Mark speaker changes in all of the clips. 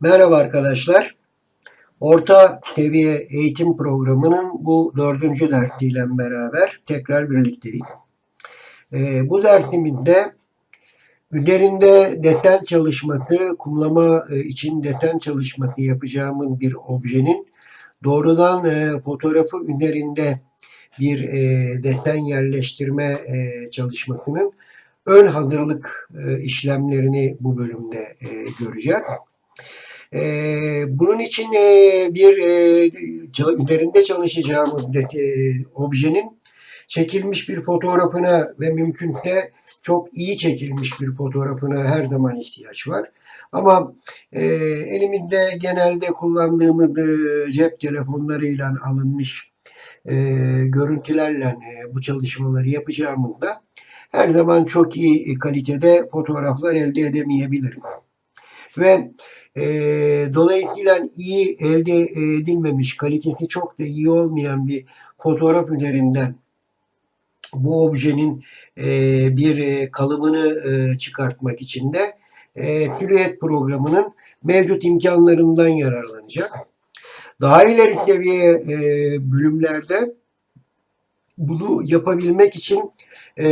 Speaker 1: Merhaba arkadaşlar. Orta seviye eğitim programının bu dördüncü dersiyle beraber tekrar birlikteyiz. Ee, bu dersimizde üzerinde desen çalışması, kumlama e, için desen çalışması yapacağımız bir objenin doğrudan e, fotoğrafı üzerinde bir e, desen yerleştirme e, çalışmasının ön hazırlık e, işlemlerini bu bölümde e, göreceğiz. Ee, bunun için e, bir e, üzerinde çalışacağımız e, objenin çekilmiş bir fotoğrafına ve mümkünse çok iyi çekilmiş bir fotoğrafına her zaman ihtiyaç var. Ama e, elimizde genelde kullandığımız e, cep telefonlarıyla alınmış e, görüntülerle e, bu çalışmaları yapacağımızda her zaman çok iyi kalitede fotoğraflar elde edemeyebiliriz. Ve e, dolayısıyla iyi elde edilmemiş, kalitesi çok da iyi olmayan bir fotoğraf üzerinden bu objenin e, bir e, kalıbını e, çıkartmak için de e, Silhouette programının mevcut imkanlarından yararlanacak. Daha ileri seviye e, bölümlerde bunu yapabilmek için e,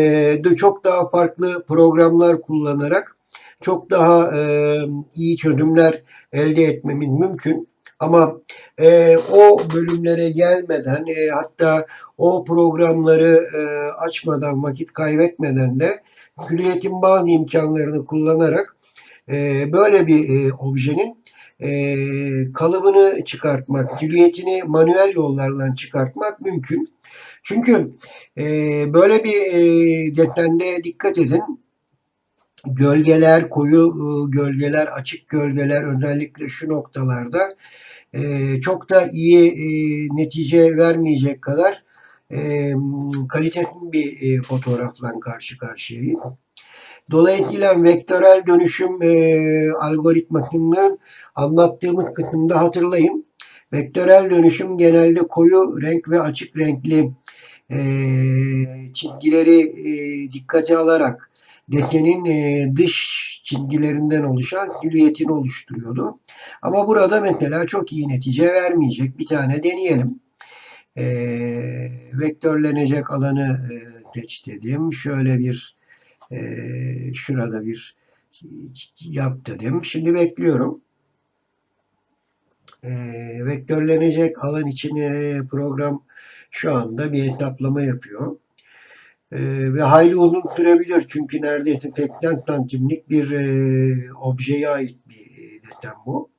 Speaker 1: de çok daha farklı programlar kullanarak çok daha e, iyi çözümler elde etmemiz mümkün. Ama e, o bölümlere gelmeden e, hatta o programları e, açmadan vakit kaybetmeden de külliyetin bazı imkanlarını kullanarak e, böyle bir e, objenin e, kalıbını çıkartmak, külliyetini manuel yollarla çıkartmak mümkün. Çünkü e, böyle bir e, desende dikkat edin gölgeler, koyu e, gölgeler, açık gölgeler özellikle şu noktalarda e, çok da iyi e, netice vermeyecek kadar kaliteli bir fotoğrafla karşı karşıyayız. Dolayısıyla vektörel dönüşüm algoritmasını anlattığımız kısımda hatırlayın. Vektörel dönüşüm genelde koyu renk ve açık renkli çizgileri dikkate alarak desenin e, dış çizgilerinden oluşan silüetini oluşturuyordu. Ama burada mesela çok iyi netice vermeyecek. Bir tane deneyelim. E, vektörlenecek alanı e, seç dedim. Şöyle bir e, şurada bir yap dedim. Şimdi bekliyorum. E, vektörlenecek alan için program şu anda bir hesaplama yapıyor. Ee, ve hayli uzun sürebilir çünkü neredeyse 80 santimlik bir e, objeye ait bir e, desen bu.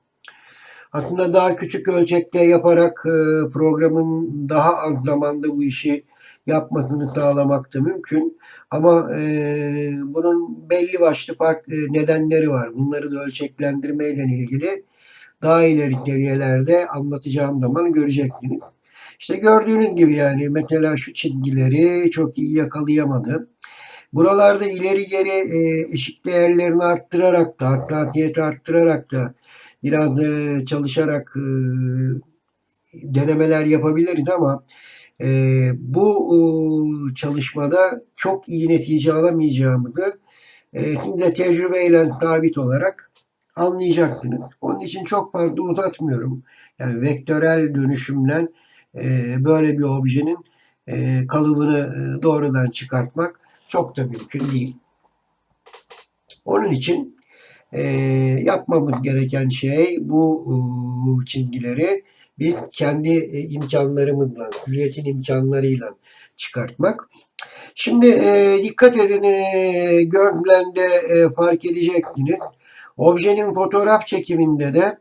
Speaker 1: Aslında daha küçük ölçekte yaparak e, programın daha az zamanda bu işi yapmasını sağlamak da mümkün. Ama e, bunun belli başlı farklı nedenleri var. Bunları da ölçeklendirmeyle ilgili daha ileri seviyelerde anlatacağım zaman göreceksiniz. İşte gördüğünüz gibi yani mesela şu çizgileri çok iyi yakalayamadı. Buralarda ileri geri e, eşik değerlerini arttırarak da hassasiyeti arttırarak da biraz e, çalışarak e, denemeler yapabiliriz ama e, bu e, çalışmada çok iyi netice alamayacağımızı e, şimdi tecrübeyle sabit olarak anlayacaksınız. Onun için çok fazla uzatmıyorum. Yani vektörel dönüşümle e, böyle bir objenin e, kalıbını e, doğrudan çıkartmak çok da mümkün değil. Onun için e, yapmamız gereken şey bu çizgileri bir kendi imkanlarımızla, külliyetin imkanlarıyla çıkartmak. Şimdi e, dikkat edin e, görüntülerde e, fark edeceksiniz. Objenin fotoğraf çekiminde de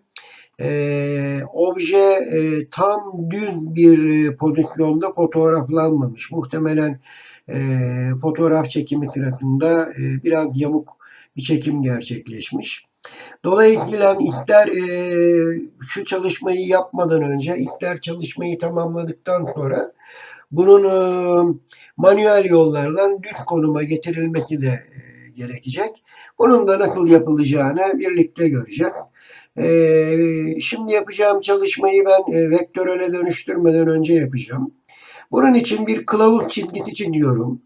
Speaker 1: e, obje e, tam düz bir e, pozisyonda fotoğraflanmamış. Muhtemelen e, fotoğraf çekimi sırasında e, biraz yamuk bir çekim gerçekleşmiş. Dolayısıyla ister e, şu çalışmayı yapmadan önce, ister çalışmayı tamamladıktan sonra bunun e, manuel yollardan düz konuma getirilmesi de e, gerekecek. Bunun da nasıl yapılacağını birlikte göreceğiz. Ee, şimdi yapacağım çalışmayı ben e, vektörele dönüştürmeden önce yapacağım. Bunun için bir kılavuz çizgisi çiziyorum.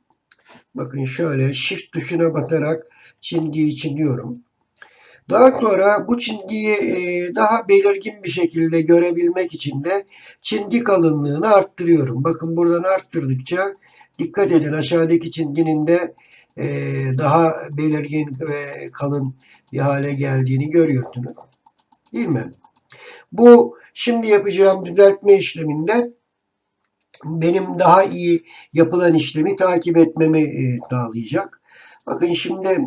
Speaker 1: Bakın şöyle shift tuşuna basarak çizgiyi çiziyorum. Daha sonra bu çizgiyi e, daha belirgin bir şekilde görebilmek için de çizgi kalınlığını arttırıyorum. Bakın buradan arttırdıkça dikkat edin aşağıdaki çizginin de e, daha belirgin ve kalın bir hale geldiğini görüyorsunuz. Değil mi? Bu şimdi yapacağım düzeltme işleminde benim daha iyi yapılan işlemi takip etmemi e, sağlayacak. Bakın şimdi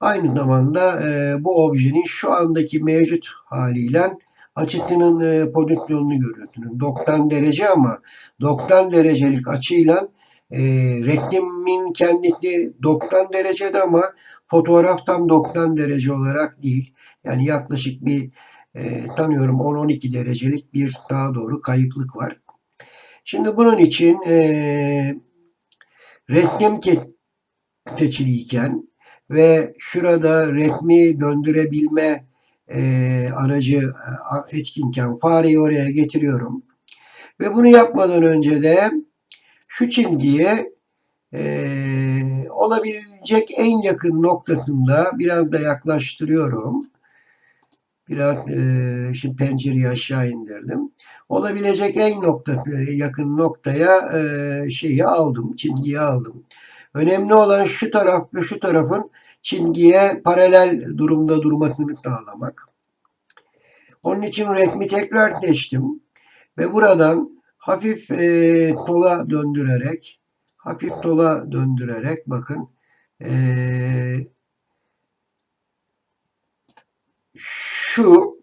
Speaker 1: aynı zamanda e, bu objenin şu andaki mevcut haliyle açıtının e, pozisyonunu görüyorsunuz. 90 derece ama 90 derecelik açıyla e, reklimin kendisi 90 derecede ama fotoğraf tam 90 derece olarak değil. Yani yaklaşık bir e, tanıyorum 10-12 derecelik bir daha doğru kayıklık var. Şimdi bunun için e, reklam seçiliyken ve şurada resmi döndürebilme e, aracı etkinken fareyi oraya getiriyorum. Ve bunu yapmadan önce de şu çizgiye e, olabilecek en yakın noktasında biraz da yaklaştırıyorum. Biraz e, şimdi pencereyi aşağı indirdim. Olabilecek en nokta yakın noktaya e, şeyi aldım, çizgiyi aldım. Önemli olan şu taraf ve şu tarafın çizgiye paralel durumda durmasını sağlamak. Onun için resmi tekrar seçtim ve buradan hafif e, sola döndürerek hafif sola döndürerek bakın e, şu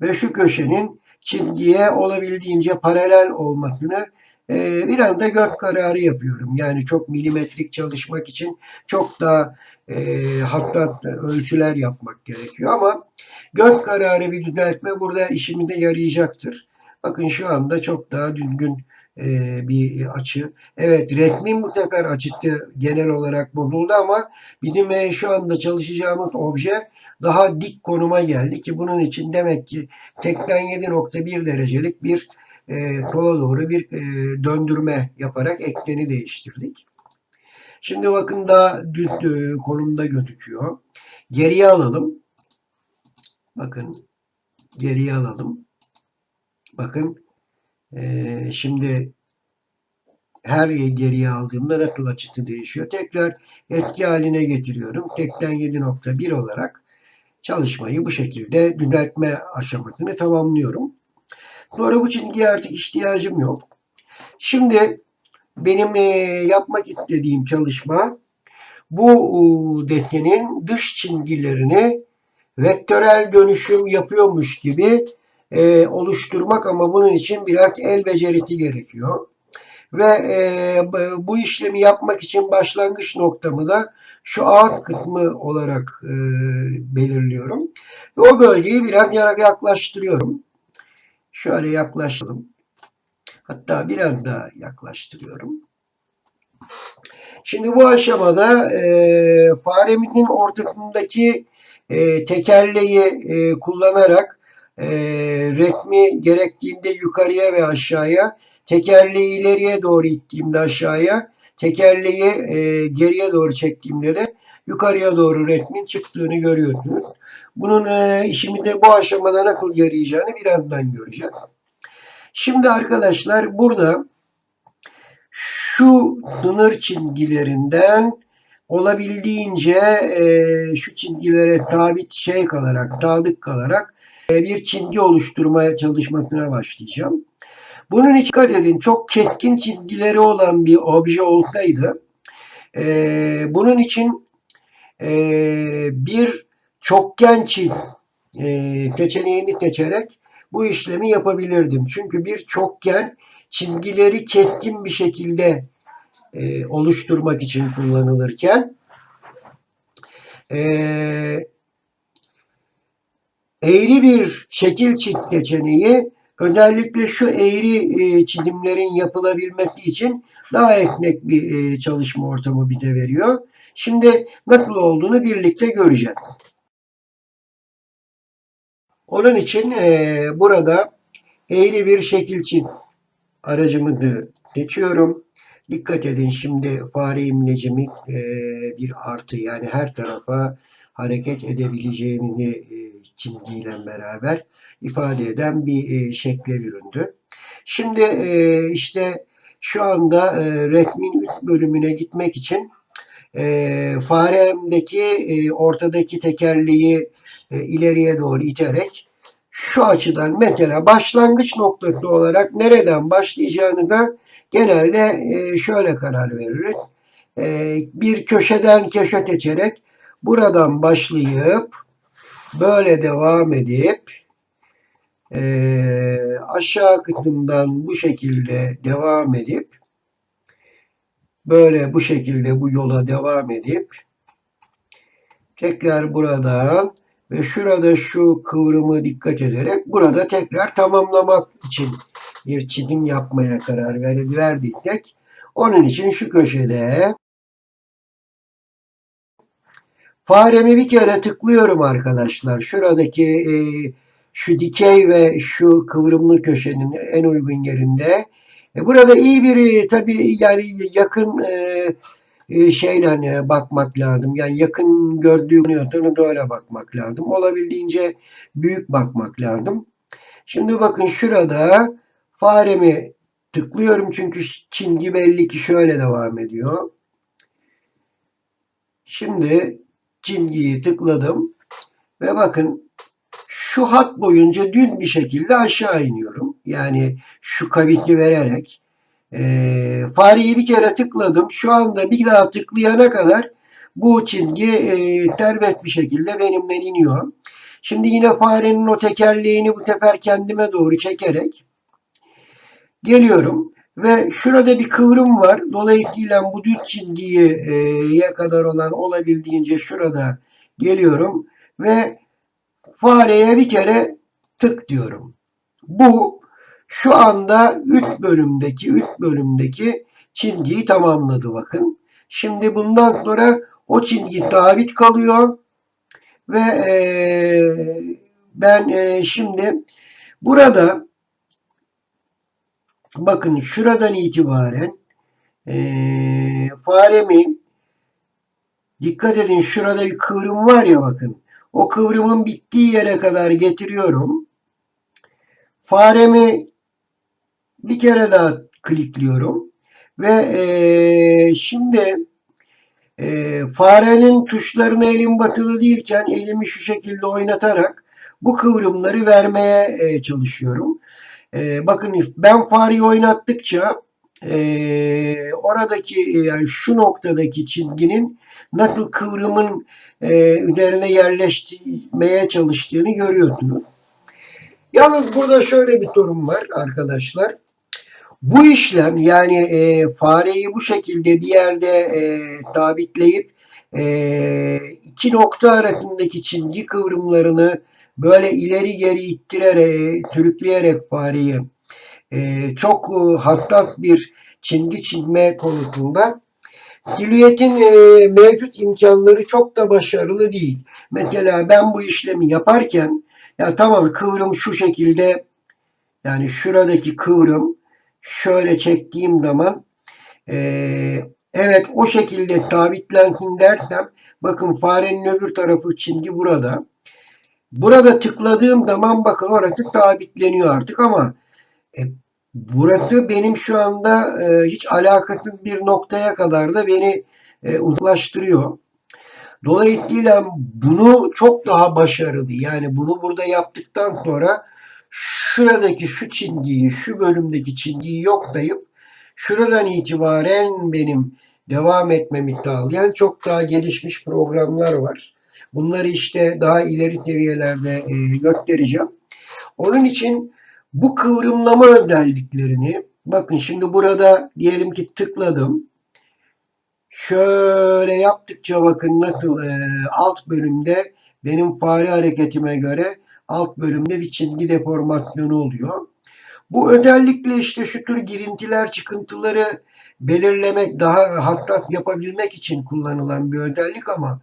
Speaker 1: ve şu köşenin çizgiye olabildiğince paralel olmasını e, bir anda göz kararı yapıyorum. Yani çok milimetrik çalışmak için çok daha e, hatta ölçüler yapmak gerekiyor ama göz kararı bir düzeltme burada işimize yarayacaktır. Bakın şu anda çok daha düzgün e, bir açı. Evet resmin bu sefer açısı genel olarak bozuldu ama bizim e, şu anda çalışacağımız obje daha dik konuma geldi ki bunun için demek ki 87.1 derecelik bir e, sola doğru bir e, döndürme yaparak ekseni değiştirdik. Şimdi bakın daha düz e, konumda gözüküyor. Geriye alalım. Bakın geriye alalım. Bakın e, şimdi her geriye aldığımda nasıl açısı değişiyor. Tekrar etki haline getiriyorum. Tekten 7.1 olarak çalışmayı bu şekilde düzeltme aşamasını tamamlıyorum. Sonra bu çizgiye artık ihtiyacım yok. Şimdi benim e, yapmak istediğim çalışma bu detnenin dış çizgilerini vektörel dönüşüm yapıyormuş gibi e, oluşturmak ama bunun için biraz el becerisi gerekiyor. Ve e, bu işlemi yapmak için başlangıç noktamı da şu alt kısmı olarak e, belirliyorum. Ve o bölgeyi biraz yaklaştırıyorum. Şöyle yaklaşalım. Hatta biraz daha yaklaştırıyorum. Şimdi bu aşamada e, faremizin ortasındaki e, tekerleği e, kullanarak e, resmi gerektiğinde yukarıya ve aşağıya, tekerleği ileriye doğru ittiğimde aşağıya, tekerleği e, geriye doğru çektiğimde de yukarıya doğru resmin çıktığını görüyorsunuz. Bunun e, işimizde bu aşamada nasıl yarayacağını birazdan göreceğiz. Şimdi arkadaşlar burada şu sınır çizgilerinden olabildiğince e, şu çizgilere tabi şey kalarak, tabi kalarak bir çizgi oluşturmaya çalışmasına başlayacağım. Bunun için dikkat edin çok ketkin çizgileri olan bir obje olsaydı e, bunun için e, bir çokgen çiz e, seçeneğini seçerek bu işlemi yapabilirdim. Çünkü bir çokgen çizgileri ketkin bir şekilde e, oluşturmak için kullanılırken e, eğri bir şekil çiz seçeneği özellikle şu eğri e, çizimlerin yapılabilmesi için daha ekmek bir e, çalışma ortamı bize veriyor. Şimdi nasıl olduğunu birlikte göreceğiz. Onun için e, burada eğri bir şekil çiz aracımızı seçiyorum. Dikkat edin şimdi fare imlecimi bir artı yani her tarafa hareket edebileceğini e, çizgiyle beraber ifade eden bir e, şekle büründü. Şimdi e, işte şu anda e, resmin üst bölümüne gitmek için e, faremdeki e, ortadaki tekerleği e, ileriye doğru iterek şu açıdan mesela başlangıç noktası olarak nereden başlayacağını da genelde e, şöyle karar veririz. E, bir köşeden köşe seçerek buradan başlayıp böyle devam edip e, aşağı kısımdan bu şekilde devam edip böyle bu şekilde bu yola devam edip tekrar buradan ve şurada şu kıvrımı dikkat ederek burada tekrar tamamlamak için bir çizim yapmaya karar ver- verdik. Onun için şu köşede faremi bir kere tıklıyorum arkadaşlar. Şuradaki e, şu dikey ve şu kıvrımlı köşenin en uygun yerinde. E, burada iyi bir e, tabii yani yakın e, e, şeyle e, bakmak lazım. Yani yakın gördüğü niyotunu da öyle bakmak lazım. Olabildiğince büyük bakmak lazım. Şimdi bakın şurada faremi tıklıyorum çünkü çizgi belli ki şöyle devam ediyor. Şimdi çizgiyi tıkladım ve bakın şu hat boyunca düz bir şekilde aşağı iniyorum. Yani şu kaviti vererek e, fareyi bir kere tıkladım. Şu anda bir daha tıklayana kadar bu çizgi e, serbest bir şekilde benimden iniyor. Şimdi yine farenin o tekerleğini bu sefer kendime doğru çekerek geliyorum ve şurada bir kıvrım var. Dolayısıyla bu düz çizgiye kadar olan olabildiğince şurada geliyorum ve fareye bir kere tık diyorum. Bu şu anda üst bölümdeki üst bölümdeki çizgiyi tamamladı bakın. Şimdi bundan sonra o çizgi sabit kalıyor ve e, ben e, şimdi burada bakın şuradan itibaren e, faremi dikkat edin şurada bir kıvrım var ya bakın. O kıvrımın bittiği yere kadar getiriyorum. Faremi bir kere daha klikliyorum. Ve e, şimdi e, farenin tuşlarını elim batılı değilken elimi şu şekilde oynatarak bu kıvrımları vermeye e, çalışıyorum. E, bakın ben fareyi oynattıkça e, oradaki yani şu noktadaki çizginin nasıl kıvrımın e, üzerine yerleştirmeye çalıştığını görüyorsunuz. Yalnız burada şöyle bir durum var arkadaşlar. Bu işlem yani e, fareyi bu şekilde bir yerde e, sabitleyip e, iki nokta arasındaki çizgi kıvrımlarını böyle ileri geri ittirerek, sürükleyerek fareyi e, çok e, hassas bir çizgi çizme konusunda Silüetin e, mevcut imkanları çok da başarılı değil. Mesela ben bu işlemi yaparken ya tamam kıvrım şu şekilde yani şuradaki kıvrım şöyle çektiğim zaman e, evet o şekilde sabitlensin dersem bakın farenin öbür tarafı çizgi burada. Burada tıkladığım zaman bakın orası sabitleniyor artık ama e, burası benim şu anda e, hiç alakasız bir noktaya kadar da beni e, uzaklaştırıyor. Dolayısıyla bunu çok daha başarılı yani bunu burada yaptıktan sonra şuradaki şu çizgiyi, şu bölümdeki çizgiyi yoklayıp şuradan itibaren benim devam etmemi sağlayan çok daha gelişmiş programlar var. Bunları işte daha ileri seviyelerde e, göstereceğim. Onun için bu kıvrımlama özelliklerini bakın şimdi burada diyelim ki tıkladım. Şöyle yaptıkça bakın nasıl e, alt bölümde benim fare hareketime göre alt bölümde bir çizgi deformasyonu oluyor. Bu özellikle işte şu tür girintiler, çıkıntıları belirlemek, daha hassas yapabilmek için kullanılan bir özellik ama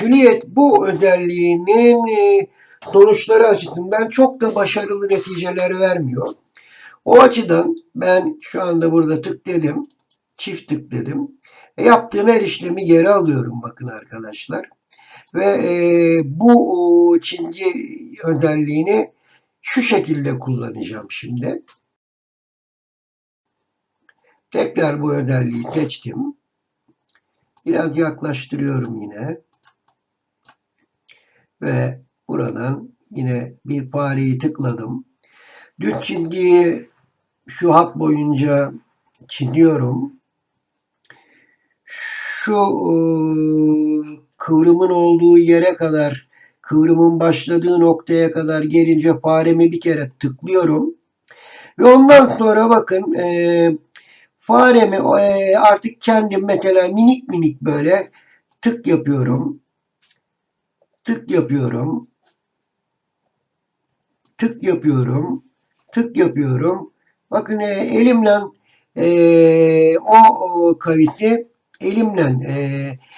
Speaker 1: Juliet bu özelliğinin e, sonuçları açısından çok da başarılı neticeler vermiyor. O açıdan ben şu anda burada tık dedim, çift tık dedim. E, yaptığım her işlemi geri alıyorum bakın arkadaşlar. Ve e, bu çizgi özelliğini şu şekilde kullanacağım şimdi. Tekrar bu özelliği seçtim. Biraz yaklaştırıyorum yine. Ve buradan yine bir fareyi tıkladım. Düz çizgiyi şu hat boyunca çiziyorum. Şu e, kıvrımın olduğu yere kadar kıvrımın başladığı noktaya kadar gelince faremi bir kere tıklıyorum. Ve ondan sonra bakın e, faremi e, artık kendim mesela minik minik böyle tık yapıyorum. Tık yapıyorum. Tık yapıyorum. Tık yapıyorum. Bakın e, elimle e, o, o kaviti elimle e,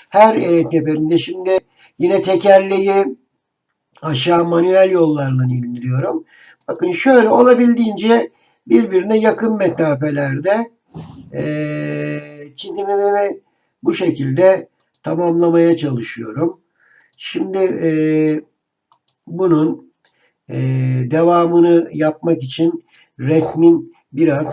Speaker 1: her e, seferinde şimdi yine tekerleği aşağı manuel yollarla indiriyorum. Bakın şöyle olabildiğince birbirine yakın mesafelerde e, çizimimi bu şekilde tamamlamaya çalışıyorum. Şimdi e, bunun e, devamını yapmak için resmin biraz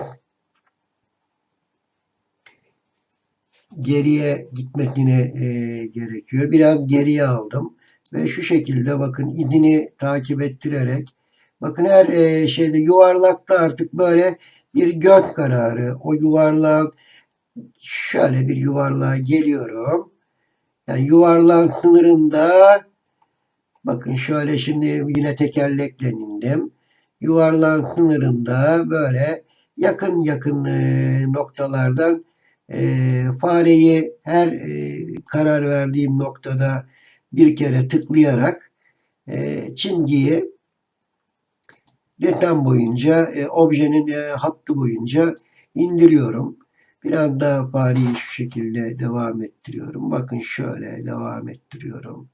Speaker 1: geriye gitmesine e, gerekiyor. Biraz geriye aldım ve şu şekilde bakın izini takip ettirerek bakın her e, şeyde yuvarlakta artık böyle bir göz kararı o yuvarlağın şöyle bir yuvarlığa geliyorum. Yani yuvarlağın sınırında bakın şöyle şimdi yine tekerlekle indim. Yuvarlağın sınırında böyle yakın yakın e, noktalardan e, fareyi her e, karar verdiğim noktada bir kere tıklayarak çizgiyi deten boyunca e, objenin e, hattı boyunca indiriyorum. Biraz daha fareyi şu şekilde devam ettiriyorum. Bakın şöyle devam ettiriyorum.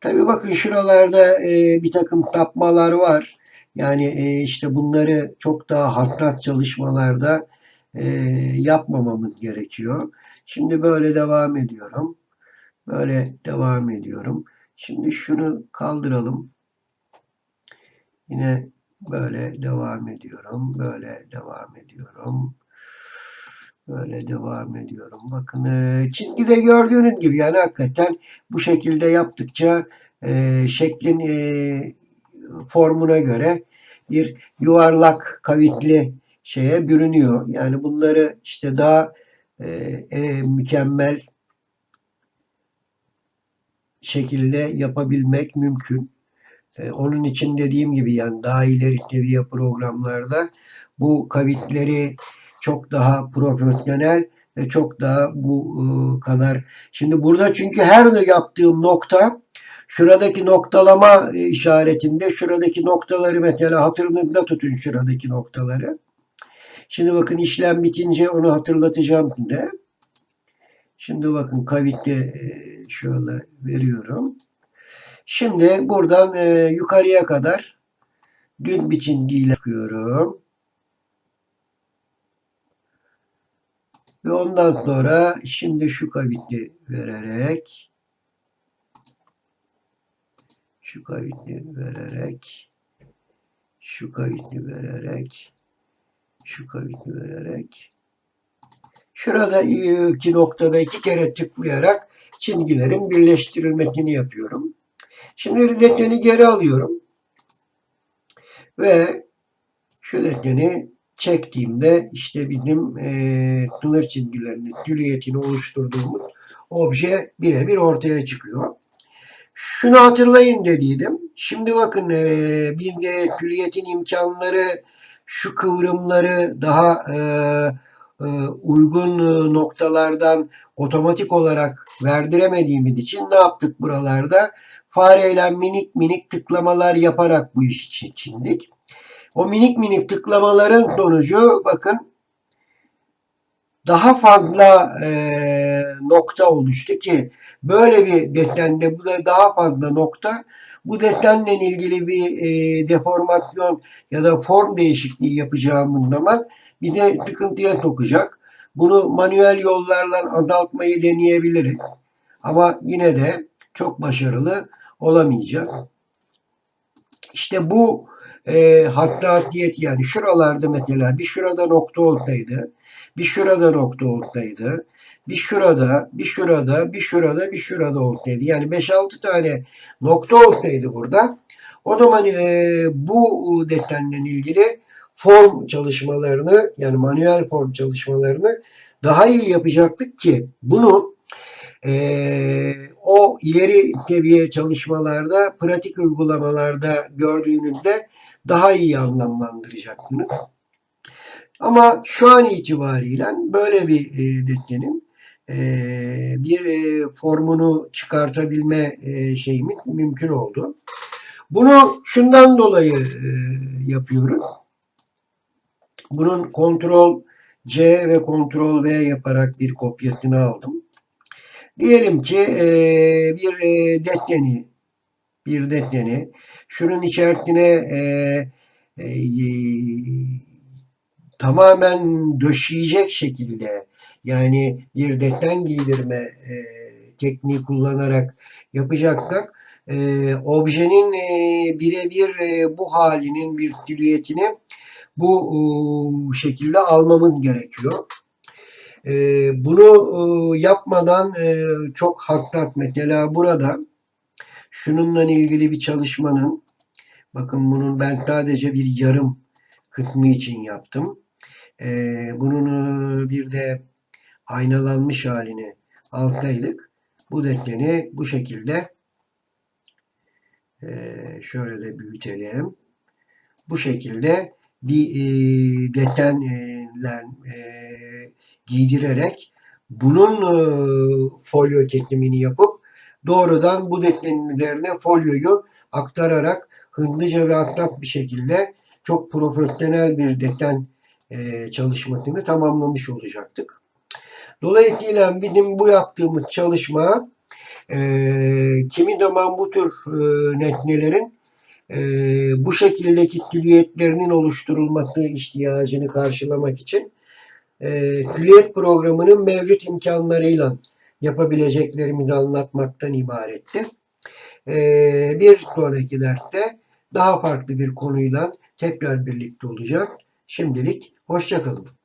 Speaker 1: Tabii bakın şuralarda e, bir takım tapmalar var. Yani e, işte bunları çok daha hassas çalışmalarda e, yapmamamız gerekiyor. Şimdi böyle devam ediyorum. Böyle devam ediyorum. Şimdi şunu kaldıralım. Yine böyle devam ediyorum. Böyle devam ediyorum. Böyle devam ediyorum. Bakın e, çizgide gördüğünüz gibi yani hakikaten bu şekilde yaptıkça e, şeklin e, formuna göre bir yuvarlak kavitli şeye bürünüyor. Yani bunları işte daha e, e, mükemmel şekilde yapabilmek mümkün. E, onun için dediğim gibi yani daha ileri seviye programlarda bu kavitleri çok daha profesyonel ve çok daha bu e, kadar. Şimdi burada çünkü her yaptığım nokta şuradaki noktalama e, işaretinde şuradaki noktaları mesela hatırınızda tutun şuradaki noktaları. Şimdi bakın işlem bitince onu hatırlatacağım de. Şimdi bakın kavitte e, şöyle veriyorum. Şimdi buradan e, yukarıya kadar düz bir çizgiyle yapıyorum. Ve ondan sonra şimdi şu kaviti vererek şu kaviti vererek şu kaviti vererek şu kaviti vererek şurada iki noktada iki kere tıklayarak çizgilerin birleştirilmesini yapıyorum. Şimdi deteni geri alıyorum. Ve şu deteni çektiğimde işte bizim e, sınır çizgilerinin silüetini oluşturduğumuz obje birebir ortaya çıkıyor. Şunu hatırlayın dediydim. Şimdi bakın e, bir de külliyetin imkanları şu kıvrımları daha e, e, uygun noktalardan otomatik olarak verdiremediğimiz için ne yaptık buralarda? Fareyle minik minik tıklamalar yaparak bu iş için çindik. O minik minik tıklamaların sonucu bakın daha fazla e, nokta oluştu ki böyle bir desende bu da daha fazla nokta bu desenle ilgili bir e, deformasyon ya da form değişikliği yapacağımız zaman bize sıkıntıya sokacak. Bunu manuel yollarla azaltmayı deneyebiliriz. Ama yine de çok başarılı olamayacak. İşte bu e, hassasiyet yani şuralarda mesela bir şurada nokta olsaydı, bir şurada nokta olsaydı, bir şurada, bir şurada, bir şurada, bir şurada olsaydı. Yani 5-6 tane nokta olsaydı burada o zaman e, bu detenle ilgili form çalışmalarını yani manuel form çalışmalarını daha iyi yapacaktık ki bunu e, o ileri seviye çalışmalarda, pratik uygulamalarda gördüğünüzde daha iyi anlamlandıracaksınız. Ama şu an itibariyle böyle bir e, detnenin e, bir e, formunu çıkartabilme e, şeyimiz mümkün oldu. Bunu şundan dolayı e, yapıyoruz. Bunun kontrol C ve kontrol V yaparak bir kopyasını aldım. Diyelim ki e, bir e, detneni bir detneni şunun içerisine e, e, tamamen döşeyecek şekilde yani bir deten giydirme e, tekniği kullanarak yapacaksak e, objenin e, birebir e, bu halinin bir silüetini bu e, şekilde almamız gerekiyor. E, bunu e, yapmadan e, çok hassas mesela burada şununla ilgili bir çalışmanın bakın bunun ben sadece bir yarım kısmı için yaptım. E, bunun bir de aynalanmış halini alsaydık bu deteni bu şekilde e, şöyle de büyütelim. Bu şekilde bir e, detenler giydirerek bunun e, folyo çekimini yapıp doğrudan bu detenin üzerine folyoyu aktararak hızlıca ve hassas bir şekilde çok profesyonel bir deten e, çalışmasını tamamlamış olacaktık. Dolayısıyla bizim bu yaptığımız çalışma e, kimi zaman bu tür e, nesnelerin e, bu şekildeki silüetlerinin oluşturulması ihtiyacını karşılamak için e, silüet programının mevcut imkanlarıyla yapabileceklerimizi anlatmaktan ibaretti. E, bir sonraki derste daha farklı bir konuyla tekrar birlikte olacak. Şimdilik hoşçakalın.